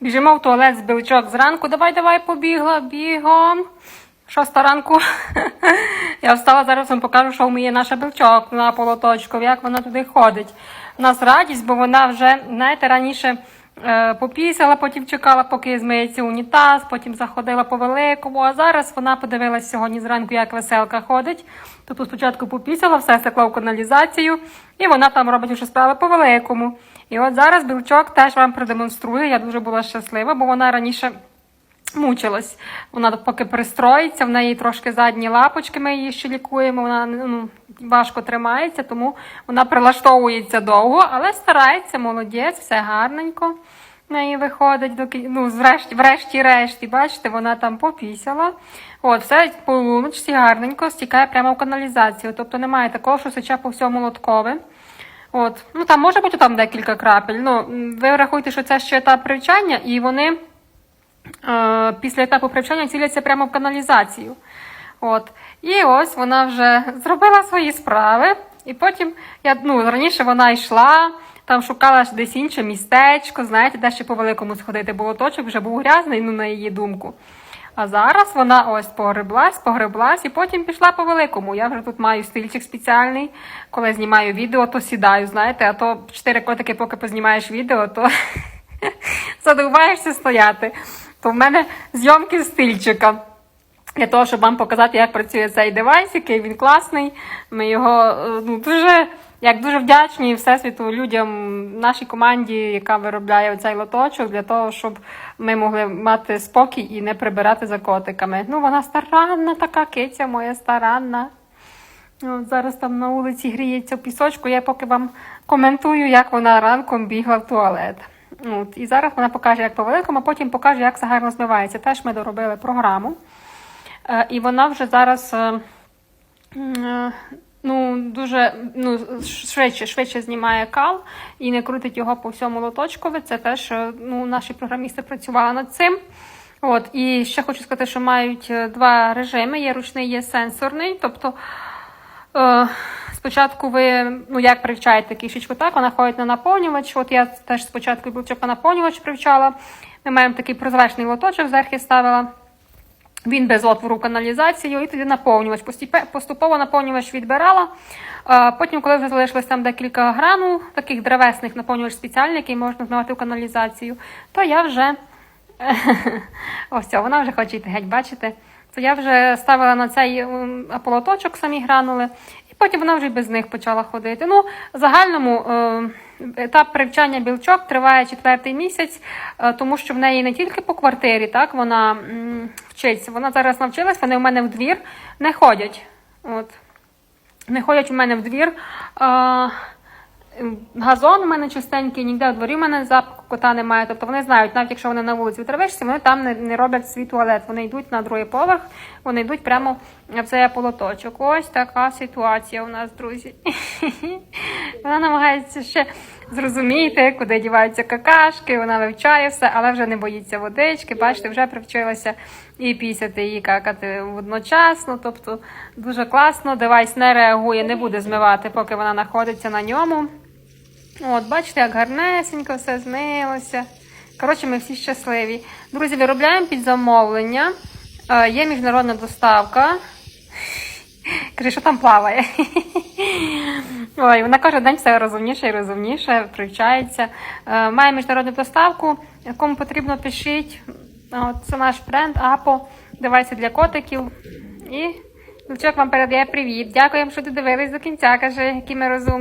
Біжимо в туалет з білчок зранку. Давай, давай, побігла, бігом. Шоста ранку. Я встала, зараз вам покажу, що вміє наша білчок на полоточку, як вона туди ходить. У нас радість, бо вона вже, знаєте, раніше е, попісила, потім чекала, поки змиється унітаз, потім заходила по великому. А зараз вона подивилась сьогодні зранку, як веселка ходить. Тобто спочатку попісила, все стекло в каналізацію, і вона там робить вже справи по великому. І от зараз білчок теж вам продемонструю. Я дуже була щаслива, бо вона раніше мучилась. Вона поки пристроїться, в неї трошки задні лапочки, ми її ще лікуємо, вона ну, важко тримається, тому вона прилаштовується довго, але старається, молодець, все гарненько. В неї виходить до ну, врешті-решті, бачите, вона там попісяла. От, все по луночці гарненько стікає прямо в каналізацію. Тобто немає такого, що сече по всьому лоткове. От, ну там може бути там декілька крапель. Ну, ви врахуйте, що це ще етап привчання, і вони е, після етапу привчання ціляться прямо в каналізацію. От. І ось вона вже зробила свої справи. І потім я ну, раніше вона йшла, там шукала десь інше містечко, знаєте, де ще по великому сходити, бо лоточок вже був грязний, ну, на її думку. А зараз вона ось погреблась, погреблась і потім пішла по великому. Я вже тут маю стильчик спеціальний. Коли знімаю відео, то сідаю, знаєте, а то чотири котики, поки познімаєш відео, то задовбаєшся стояти. То в мене зйомки стильчика. Для того, щоб вам показати, як працює цей девайс, який він класний. Ми його е, ну, дуже, як дуже вдячні всесвіту людям, нашій команді, яка виробляє цей лоточок, для того, щоб ми могли мати спокій і не прибирати за котиками. Ну, вона старанна, така киця моя старанна. От зараз там на вулиці гріється в пісочку. Я поки вам коментую, як вона ранком бігла в туалет. От, і зараз вона покаже, як по великому, а потім покаже, як це гарно змивається. Теж ми доробили програму. Е, і вона вже зараз е, е, ну, дуже ну, швидше, швидше знімає кал і не крутить його по всьому лоточкові. Це теж ну, наші програмісти працювали над цим. От, і ще хочу сказати, що мають е, два режими: є ручний, є сенсорний. Тобто Е, Спочатку ви, ну як привчаєте кішечку, так, вона ходить на наповнювач. От я теж спочатку білчок на наповнювач привчала. Ми маємо такий прозрачний лоточок, зверху ставила. Він без отвору каналізацію, і тоді наповнювач. Поступово наповнювач відбирала. Потім, коли вже залишилось там декілька гранул, таких древесних наповнювач спеціальний, який можна змивати в каналізацію, то я вже ось вона вже хоче йти геть, бачите? То я вже ставила на цей полоточок самі гранули, і потім вона вже без них почала ходити. Ну, загальному е, етап привчання білчок триває четвертий місяць, е, тому що в неї не тільки по квартирі, так, вона вчиться. Вона зараз навчилась, вони в мене в двір не ходять. От. Не ходять у мене в двір. А, газон у мене чистенький, ніде у дворі в мене запаху кота немає. Тобто вони знають, навіть якщо вони на вулиці травишся, вони там не, не роблять свій туалет. Вони йдуть на другий поверх, вони йдуть прямо в цей полоточок. Ось така ситуація у нас, друзі. Вона намагається ще зрозуміти, куди діваються какашки, вона вивчає все, але вже не боїться водички. Бачите, вже привчилася і пісяти, і какати одночасно. Тобто дуже класно. Девайс не реагує, не буде змивати, поки вона знаходиться на ньому. От, бачите, як гарнесенько все змилося. Коротше, ми всі щасливі. Друзі, виробляємо під замовлення. Е, є міжнародна доставка. Каже, що там плаває. Ой, вона кожен день все розумніше і розумніше, привчається. Е, має міжнародну доставку. Кому потрібно, пишіть. От, це наш бренд Апо. Девайси для котиків. І Лучок вам передає привіт. Дякуємо, що додивились до кінця. Каже, які ми розумні.